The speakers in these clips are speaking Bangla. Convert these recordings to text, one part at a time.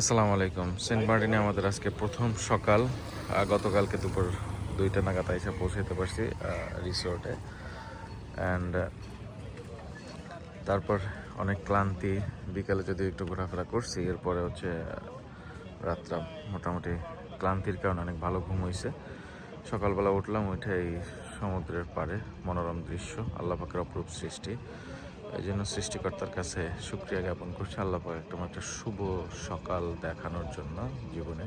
আসসালামু আলাইকুম। সেন্ট মার্টিনে আমাদের আজকে প্রথম সকাল। গতকালকে দুপুর দুইটা নাগাদ এসে পৌঁছাতে পারছি রিসোর্টে অ্যান্ড তারপর অনেক ক্লান্তি। বিকালে যদি একটু ঘোরাফেরা করছি, এরপরে হচ্ছে রাতটা মোটামুটি ক্লান্তির কারণে অনেক ভালো ঘুম হয়েছে সকালবেলা উঠলাম উঠে এই সমুদ্রের পাড়ে মনোরম দৃশ্য, আল্লাহ পাকের অপরূপ সৃষ্টি। এই জন্য সৃষ্টিকর্তার কাছে শুক্রিয়া জ্ঞাপন করছি। আল্লাহ একদম একটা শুভ সকাল দেখানোর জন্য জীবনে।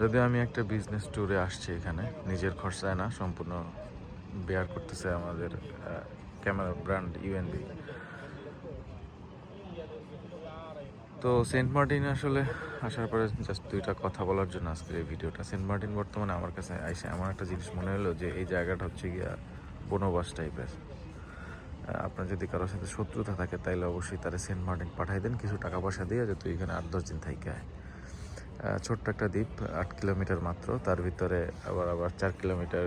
যদিও আমি একটা বিজনেস ট্যুরে আসছি এখানে, নিজের খরচায় না, সম্পূর্ণ বেয়ার করতেছে আমাদের ক্যামেরা ব্র্যান্ড ইউএনবি তো সেন্ট মার্টিন আসলে আসার পরে জাস্ট দুইটা কথা বলার জন্য আজকের এই ভিডিওটা। সেন্ট মার্টিন বর্তমানে আমার কাছে আইসে এমন একটা জিনিস মনে হলো যে এই জায়গাটা হচ্ছে গিয়া বনবাস টাইপের আপনার যদি কারোর সাথে শত্রুতা থাকে, তাইলে অবশ্যই তারা সেন্ট মার্টিন পাঠাই দেন। কিছু টাকা পয়সা দিয়ে যে তুই এখানে আট দশ দিন আয়। ছোট্ট একটা দ্বীপ, আট কিলোমিটার মাত্র। তার ভিতরে আবার আবার চার কিলোমিটার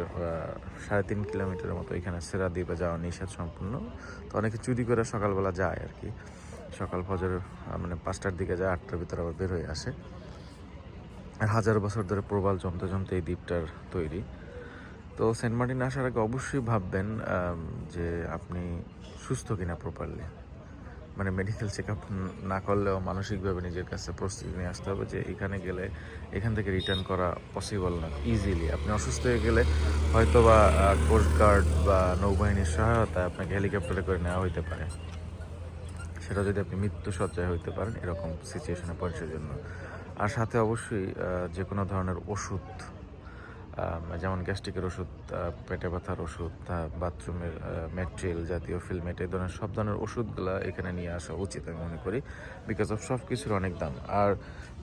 সাড়ে তিন কিলোমিটারের মতো এখানে সেরা দ্বীপে যাওয়া নিষেধ সম্পূর্ণ। তো অনেকে চুরি করে সকালবেলা যায় আর কি। সকাল ফজর মানে পাঁচটার দিকে যায়, আটটার ভিতরে আবার বের হয়ে আসে। আর হাজার বছর ধরে প্রবাল জমতে জমতে এই দ্বীপটার তৈরি। তো সেন্ট মার্টিন আসার আগে অবশ্যই ভাববেন যে আপনি সুস্থ কিনা প্রপারলি মানে মেডিকেল চেক আপ না করলেও মানসিকভাবে নিজের কাছে প্রস্তুতি নিয়ে আসতে হবে যে এখানে গেলে এখান থেকে রিটার্ন করা পসিবল না ইজিলি আপনি অসুস্থ হয়ে গেলে হয়তো বা কোস্ট গার্ড বা নৌবাহিনীর সহায়তায় আপনাকে হেলিকপ্টারে করে নেওয়া হইতে পারে। সেটা যদি আপনি মৃত্যু সজ্জায় হইতে পারেন, এরকম সিচুয়েশনে পৌঁছার জন্য। আর সাথে অবশ্যই যে কোনো ধরনের ওষুধ যেমন গ্যাস্ট্রিকের ওষুধ পেটে ব্যথার ওষুধ বাথরুমের ম্যাট্রিয়াল জাতীয় ফিলমেট এই ধরনের সব ধরনের ওষুধগুলো এখানে নিয়ে আসা উচিত আমি মনে করি বিকজ অফ সব কিছুর অনেক দাম। আর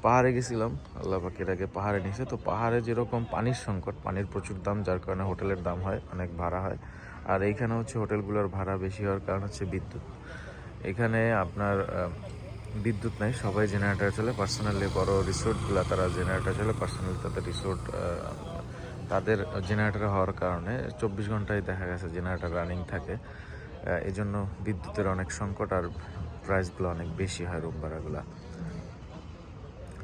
পাহাড়ে গেছিলাম, আল্লাহ পাকের আগে পাহাড়ে নিয়েছে তো পাহাড়ে যেরকম পানির সংকট, পানির প্রচুর দাম, যার কারণে হোটেলের দাম হয়, অনেক ভাড়া হয়। আর এইখানে হচ্ছে হোটেলগুলোর ভাড়া বেশি হওয়ার কারণ হচ্ছে বিদ্যুৎ। এখানে আপনার বিদ্যুৎ নাই, সবাই জেনারেটার চলে পার্সোনালি বড় রিসোর্টগুলো তারা জেনারেটর চলে পার্সোনালি তাদের রিসোর্ট তাদের জেনারেটর হওয়ার কারণে চব্বিশ ঘন্টায় দেখা গেছে জেনারেটর রানিং থাকে। আহ, এই জন্য বিদ্যুতের অনেক সংকট আর প্রাইসগুলো অনেক বেশি হয় রুম ভাড়াগুলো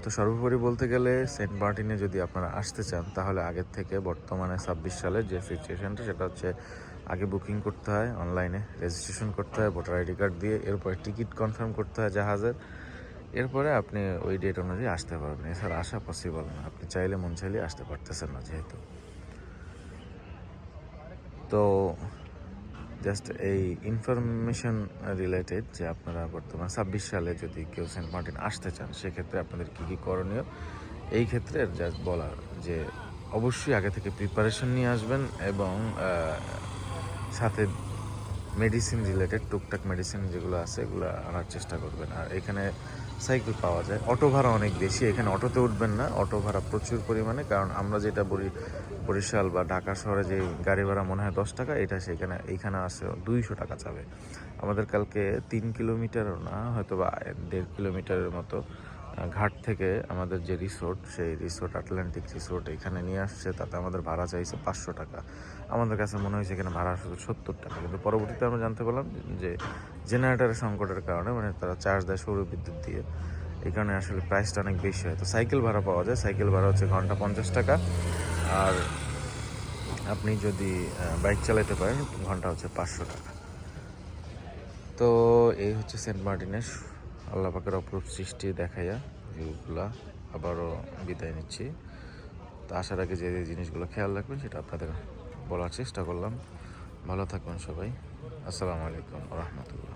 তো সর্বোপরি বলতে গেলে সেন্ট মার্টিনে যদি আপনারা আসতে চান তাহলে আগের থেকে বর্তমানে ছাব্বিশ সালের যে সিচুয়েশনটা সেটা হচ্ছে আগে বুকিং করতে হয় অনলাইনে রেজিস্ট্রেশন করতে হয় ভোটার আইডি কার্ড দিয়ে এরপরে টিকিট কনফার্ম করতে হয় জাহাজের। এরপরে আপনি ওই ডেট অনুযায়ী আসতে পারবেন। এছাড়া আসা পসিবল না। আপনি চাইলে মন চাইলে আসতে পারতেছেন না যেহেতু। তো জাস্ট এই ইনফরমেশন রিলেটেড যে আপনারা বর্তমান ছাব্বিশ সালে যদি কেউ সেন্ট মার্টিন আসতে চান, সেক্ষেত্রে আপনাদের কী কী করণীয়? এই ক্ষেত্রে জাস্ট বলার যে অবশ্যই আগে থেকে প্রিপারেশন নিয়ে আসবেন এবং সাথে মেডিসিন রিলেটেড টুকটাক মেডিসিন যেগুলো আছে, এগুলো আনার চেষ্টা করবেন। আর এখানে সাইকেল পাওয়া যায়। অটো ভাড়া অনেক বেশি। এখানে অটোতে উঠবেন না। অটো ভাড়া প্রচুর পরিমাণে। কারণ আমরা যেটা বলি, বরিশাল বা ঢাকা শহরে যে গাড়ি ভাড়া মনে হয় দশ টাকা, এটা সেখানে এইখানে আসে দুইশো টাকা চাবে আমাদের কালকে তিন কিলোমিটারও না হয়তো বা দেড় কিলোমিটারের মতো ঘাট থেকে আমাদের যে রিসোর্ট, সেই রিসোর্ট, আটলান্টিক রিসোর্ট এখানে নিয়ে আসছে। তাতে আমাদের ভাড়া চাইছে পাঁচশো টাকা। আমাদের কাছে মনে হয়েছে এখানে ভাড়া শুধু সত্তর টাকা। কিন্তু পরবর্তীতে আমরা জানতে পারলাম যে জেনারেটারের সংকটের কারণে মানে তারা চার্জ দেয় সৌর বিদ্যুৎ দিয়ে, এই কারণে আসলে প্রাইসটা অনেক বেশি হয়। তো সাইকেল ভাড়া পাওয়া যায়। সাইকেল ভাড়া হচ্ছে ঘণ্টা পঞ্চাশ টাকা। আর আপনি যদি বাইক চালাতে পারেন, ঘণ্টা হচ্ছে পাঁচশো টাকা। তো এই হচ্ছে সেন্ট মার্টিনের আল্লাহ পাকের অপরূপ সৃষ্টি দেখাইয়া এগুলা আবারও বিদায় নিচ্ছি। তা আসার আগে যে জিনিসগুলো খেয়াল রাখবেন, সেটা আপনাদের বলার চেষ্টা করলাম। ভালো থাকবেন সবাই। আসসালামু আলাইকুম রহমতুল্লাহ।